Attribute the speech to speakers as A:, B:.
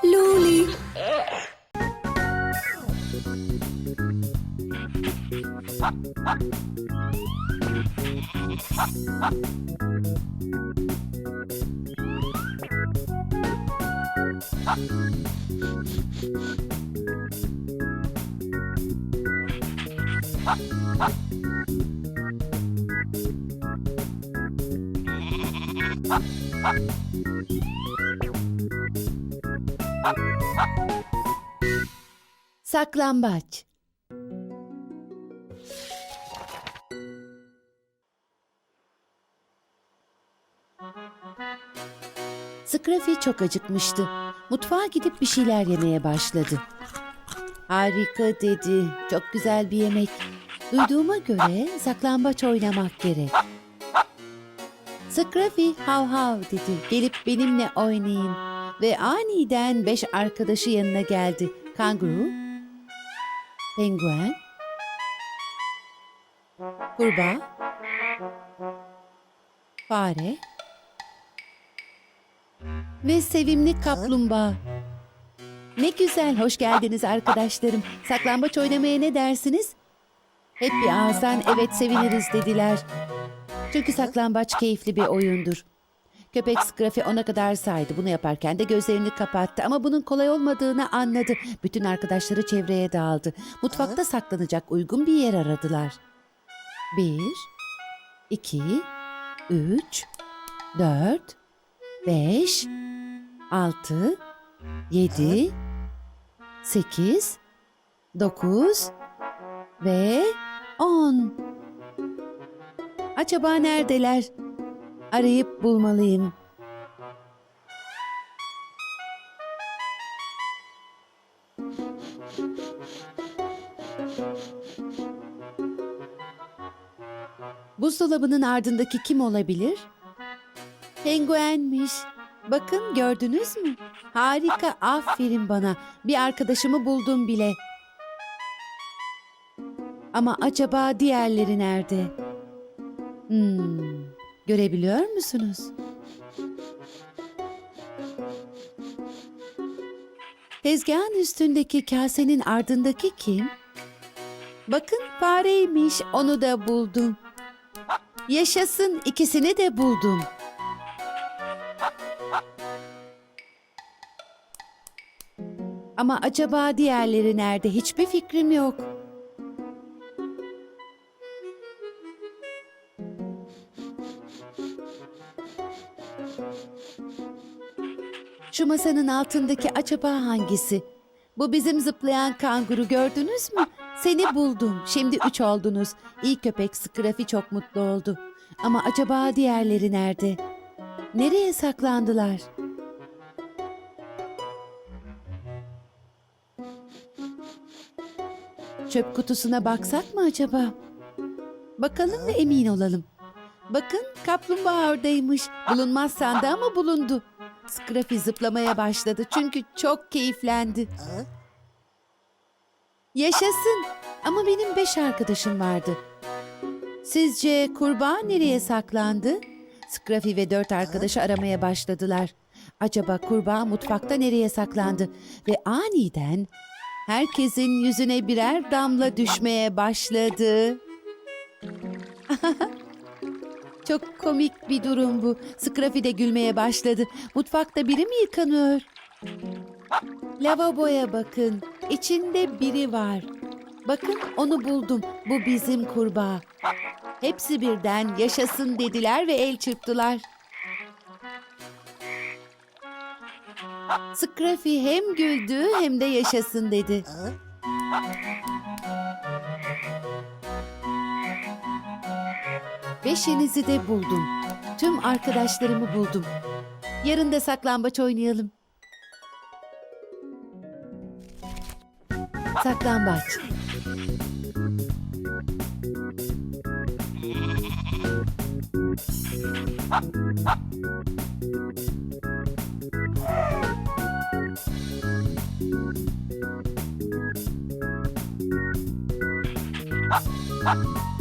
A: Luli.
B: Saklambaç. Scruffy çok acıkmıştı. Mutfağa gidip bir şeyler yemeye başladı. Harika dedi. Çok güzel bir yemek. Duyduğuma göre saklambaç oynamak gerek. Scruffy hav hav dedi. Gelip benimle oynayın. Ve aniden beş arkadaşı yanına geldi. Kanguru, penguen, kurbağa, fare ve sevimli kaplumbağa. Ne güzel, hoş geldiniz arkadaşlarım. Saklambaç oynamaya ne dersiniz? Hep bir ağızdan evet seviniriz dediler. Çünkü saklambaç keyifli bir oyundur. Köpek Scruffy ona kadar saydı. Bunu yaparken de gözlerini kapattı ama bunun kolay olmadığını anladı. Bütün arkadaşları çevreye dağıldı. Mutfakta saklanacak uygun bir yer aradılar. Bir, iki, üç, dört, beş, altı, yedi, sekiz, dokuz ve on. Acaba neredeler? Arayıp bulmalıyım. Buzdolabının ardındaki kim olabilir? Penguenmiş. Bakın gördünüz mü? Harika, aferin bana. Bir arkadaşımı buldum bile. Ama acaba diğerleri nerede? Hmm, görebiliyor musunuz? Tezgahın üstündeki kasenin ardındaki kim? Bakın fareymiş, onu da buldum. Yaşasın, ikisini de buldum. Ama acaba diğerleri nerede? Hiçbir fikrim yok. Şu masanın altındaki acaba hangisi? Bu bizim zıplayan kanguru gördünüz mü? Seni buldum. Şimdi üç oldunuz. İyi köpek Scruffy çok mutlu oldu. Ama acaba diğerleri nerede? Nereye saklandılar? Çöp kutusuna baksak mı acaba? Bakalım ve emin olalım. Bakın kaplumbağa oradaymış. Bulunmaz sandı ama bulundu. Scruffy zıplamaya başladı çünkü çok keyiflendi. Yaşasın. Ama benim beş arkadaşım vardı. Sizce kurbağa nereye saklandı? Scruffy ve dört arkadaşı aramaya başladılar. Acaba kurbağa mutfakta nereye saklandı? Ve aniden herkesin yüzüne birer damla düşmeye başladı. Çok komik bir durum bu. Scruffy de gülmeye başladı. Mutfakta biri mi yıkanıyor? Lavaboya bakın. İçinde biri var. Bakın onu buldum. Bu bizim kurbağa. Hepsi birden yaşasın dediler ve el çırptılar. Scruffy hem güldü hem de yaşasın dedi. Beşinizi de buldum. Tüm arkadaşlarımı buldum. Yarın da saklambaç oynayalım. Saklambaç.